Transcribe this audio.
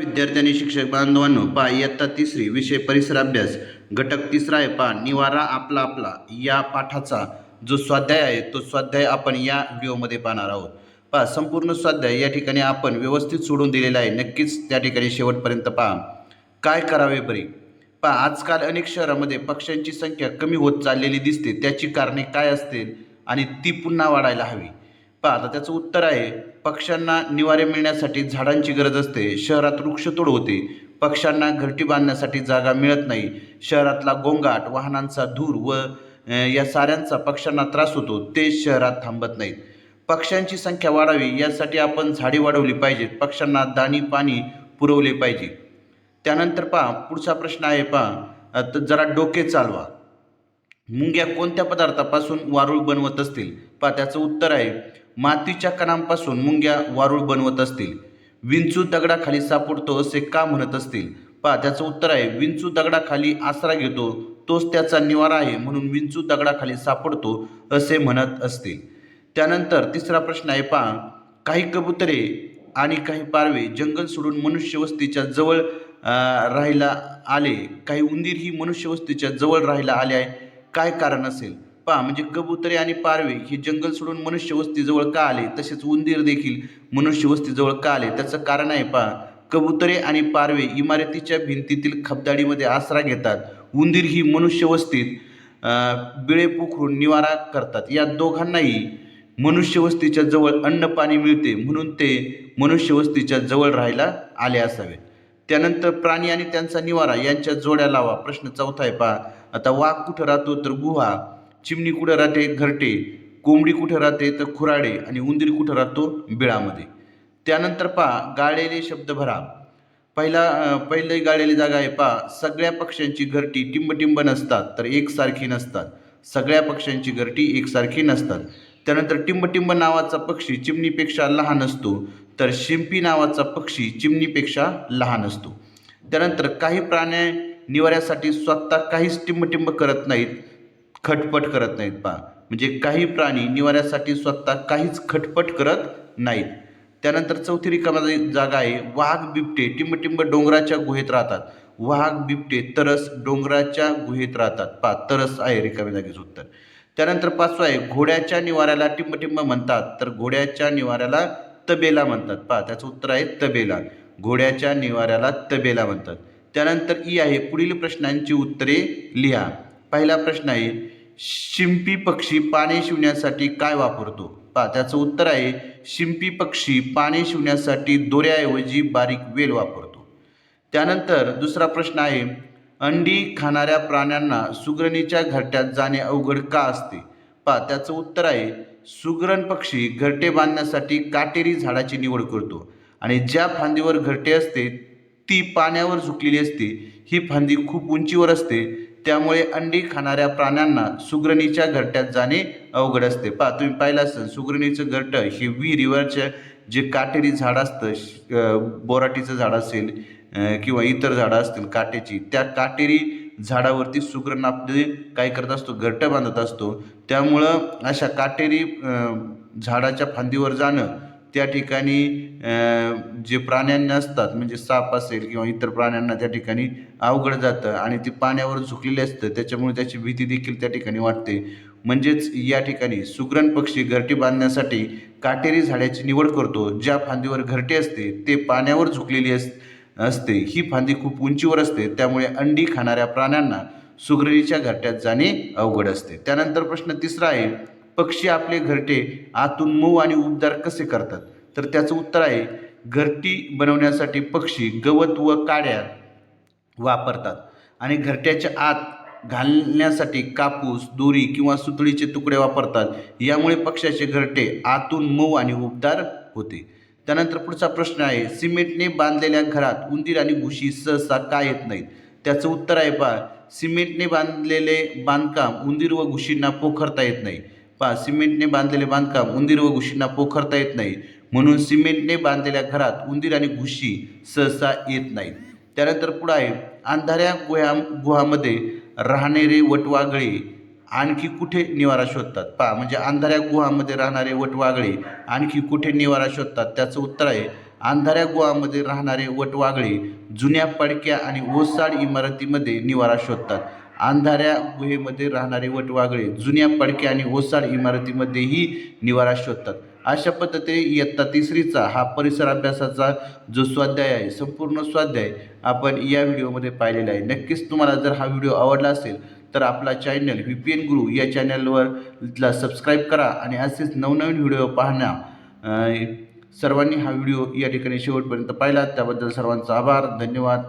विद्यार्थ्यांनी शिक्षक बांधवांनो पा इयत्ता तिसरी विषय परिसर अभ्यास घटक तिसरा आहे पा निवारा आपला आपला या पाठाचा जो स्वाध्याय आहे तो स्वाध्याय आपण या व्हिडिओमध्ये पाहणार आहोत. पहा संपूर्ण स्वाध्याय या ठिकाणी आपण व्यवस्थित सोडून दिलेला आहे नक्कीच त्या ठिकाणी शेवटपर्यंत पहा. काय करावे बरे? पहा आजकाल अनेक शहरामध्ये पक्ष्यांची संख्या कमी होत चाललेली दिसते त्याची कारणे काय असतील? आणि ती पुन्हा वाढायला हवी. पहा आता त्याचं उत्तर आहे पक्ष्यांना निवारे मिळण्यासाठी झाडांची गरज असते. शहरात वृक्षतोड होते. पक्ष्यांना घरटी बांधण्यासाठी जागा मिळत नाही. शहरातला गोंगाट वाहनांचा धूर व या साऱ्यांचा पक्ष्यांना त्रास होतो. ते शहरात थांबत नाहीत. पक्ष्यांची संख्या वाढावी यासाठी आपण झाडे वाढवली पाहिजेत. पक्ष्यांना दाणी पाणी पुरवले पाहिजे. त्यानंतर पहा पुढचा प्रश्न आहे पहा. तर जरा डोके चालवा. मुंग्या कोणत्या पदार्थापासून वारूळ बनवत असतील? पहा त्याचं उत्तर आहे. मातीच्या कणांपासून मुंग्या वारूळ बनवत असतील. विंचू दगडाखाली सापडतो असे का म्हणत असतील? पहा त्याचं उत्तर आहे विंचू दगडाखाली आसरा घेतो तोच त्याचा निवारा आहे म्हणून विंचू दगडाखाली सापडतो असे म्हणत असतील. त्यानंतर तिसरा प्रश्न आहे पहा काही कबुतरे आणि काही पारवे जंगल सोडून मनुष्यवस्तीच्या जवळ राहायला आले. काही उंदीर ही मनुष्यवस्तीच्या जवळ राहायला आले आहे. काय कारण असेल? पहा म्हणजे कबुतरे आणि पारवे हे जंगल सोडून मनुष्यवस्तीजवळ का आले? तसेच उंदीर देखील मनुष्यवस्तीजवळ का आले? त्याचं कारण आहे पहा कबुतरे आणि पारवे इमारतीच्या भिंतीतील खबदाडीमध्ये आसरा घेतात. उंदीर ही मनुष्यवस्तीत अ, बिळे पोखरून निवारा करतात. या दोघांनाही मनुष्यवस्तीच्या जवळ अन्न पाणी मिळते म्हणून ते मनुष्यवस्तीच्या जवळ राहायला आले असावे. त्यानंतर प्राणी आणि त्यांचा निवारा यांच्या जोड्या लावा. प्रश्न चौथा आहे पहा आता वाघ कुठं राहतो तर गुहा. चिमणी कुठं राहते? घरटे. कोंबडी कुठं राहते? तर खुराडे आणि उंदीर कुठं राहतो? बिळामध्ये. त्यानंतर पहा गाळलेले शब्द भरा. पहिला पहिले गाळलेली जागा आहे पहा. सगळ्या पक्ष्यांची घरटी टिंबटिंब नसतात तर एकसारखी नसतात. सगळ्या पक्ष्यांची घरटी एकसारखी नसतात. त्यानंतर टिंबटिंब नावाचा पक्षी चिमणीपेक्षा लहान असतो तर शिंपी नावाचा पक्षी चिमणीपेक्षा लहान असतो. त्यानंतर काही प्राण्या निवाऱ्यासाठी स्वतः काहीच टिंबटिंब करत नाहीत खटपट करत नाहीत पहा. म्हणजे काही प्राणी निवाऱ्यासाठी स्वतः काहीच खटपट करत नाहीत. त्यानंतर चौथी रिकामा जागा आहे वाघ बिबटे. टिंबटिंब डोंगराच्या गुहेत राहतात. वाघ बिबटे तरस डोंगराच्या गुहेत राहतात. पा तरस आहे रिकाम्या जागेचं उत्तर. त्यानंतर पाचवा आहे घोड्याच्या निवाऱ्याला टिंबटिंब म्हणतात. तर घोड्याच्या निवाऱ्याला तबेला म्हणतात. पहा त्याचं उत्तर आहे तबेला. घोड्याच्या निवाऱ्याला तबेला म्हणतात. त्यानंतर ई आहे पुढील प्रश्नांची उत्तरे लिहा. पहिला प्रश्न आहे शिंपी पक्षी पाणी शिवण्यासाठी काय वापरतो? पहा त्याचं उत्तर आहे शिंपी पक्षी पाणी शिवण्यासाठी दोऱ्याऐवजी बारीक वेल वापरतो. त्यानंतर दुसरा प्रश्न आहे अंडी खाणाऱ्या प्राण्यांना सुगरणीच्या घरट्यात जाणे अवघड का असते? पहा त्याचं उत्तर आहे सुगरण पक्षी घरटे बांधण्यासाठी काटेरी झाडाची निवड करतो आणि ज्या फांदीवर घरटे असते ती पाण्यावर झुकलेली असते. ही फांदी खूप उंचीवर असते. त्यामुळे अंडी खाणाऱ्या प्राण्यांना सुगरणीच्या घरट्यात जाणे अवघड असते. पहा तुम्ही पाहिलं असेल सुगरणीचं घरटं हे विहिरीवरच्या जे काटेरी झाड असतं श- बोराटीचं झाड असेल किंवा इतर झाडं असतील काटेची त्या काटेरी झाडावरती सुगरण आपले काय करत असतो घरटं बांधत असतो. त्यामुळं अशा काटेरी झाडाच्या फांदीवर जाणं त्या ठिकाणी जे प्राण्यांना असतात म्हणजे साप असेल किंवा इतर प्राण्यांना त्या ठिकाणी अवघड जातं आणि ती पाण्यावर झुकलेली असतं त्याच्यामुळे त्याची भीती देखील त्या ठिकाणी वाटते. म्हणजेच या ठिकाणी सुगरण पक्षी घरटी बांधण्यासाठी काटेरी झाडाची निवड करतो. ज्या फांदीवर घरटे असते ते पाण्यावर झुकलेली अस असते. ही फांदी खूप उंचीवर असते. त्यामुळे अंडी खाणाऱ्या प्राण्यांना सुगरणीच्या घरट्यात जाणे अवघड असते. त्यानंतर प्रश्न तिसरा आहे पक्षी आपले घरटे आतून मऊ आणि उबदार कसे करतात? तर त्याचं उत्तर आहे घरटी बनवण्यासाठी पक्षी गवत व काड्या वापरतात. आणि घरट्याच्या आत घालण्यासाठी कापूस दोरी किंवा सुतळीचे तुकडे वापरतात. यामुळे पक्ष्याचे घरटे आतून मऊ आणि उबदार होते. त्यानंतर पुढचा प्रश्न आहे सिमेंटने बांधलेल्या घरात उंदीर आणि घुशी सहसा का येत नाहीत? त्याचं उत्तर आहे पहा सिमेंटने बांधलेले बांधकाम उंदीर व घुशींना पोखरता येत नाही. पहा सिमेंटने बांधलेले बांधकाम उंदीर व घुशींना पोखरता येत नाही. म्हणून सिमेंटने बांधलेल्या घरात उंदीर आणि घुशी सहसा येत नाहीत. त्यानंतर पुढं आहे अंधाऱ्या गुहा गुहामध्ये राहणारे वटवागळे आणखी कुठे निवारा शोधतात? पहा म्हणजे अंधाऱ्या गुहामध्ये राहणारे वटवागळे आणखी कुठे निवारा शोधतात? त्याचं उत्तर आहे अंधाऱ्या गुहामध्ये राहणारे वटवागळे जुन्या पडक्या आणि ओसाड इमारतीमध्ये निवारा शोधतात. अंधाऱ्या गुहेमध्ये राहणारे वटवागळे जुन्या पडक्या आणि ओसाड इमारतीमध्येही निवारा शोधतात. अशा पद्धतीने इयत्ता तिसरीचा हा परिसर अभ्यासाचा जो स्वाध्याय आहे संपूर्ण स्वाध्याय आपण या व्हिडिओमध्ये पाहिलेला आहे. नक्कीच तुम्हाला जर हा व्हिडिओ आवडला असेल तर आपला चॅनल व्ही पी एन गुरु या चॅनलवर सबस्क्राईब करा आणि असेच नवनवीन व्हिडिओ पाहण्या सर्वांनी हा व्हिडिओ या ठिकाणी शेवटपर्यंत पाहिला. त्याबद्दल सर्वांचा आभार धन्यवाद.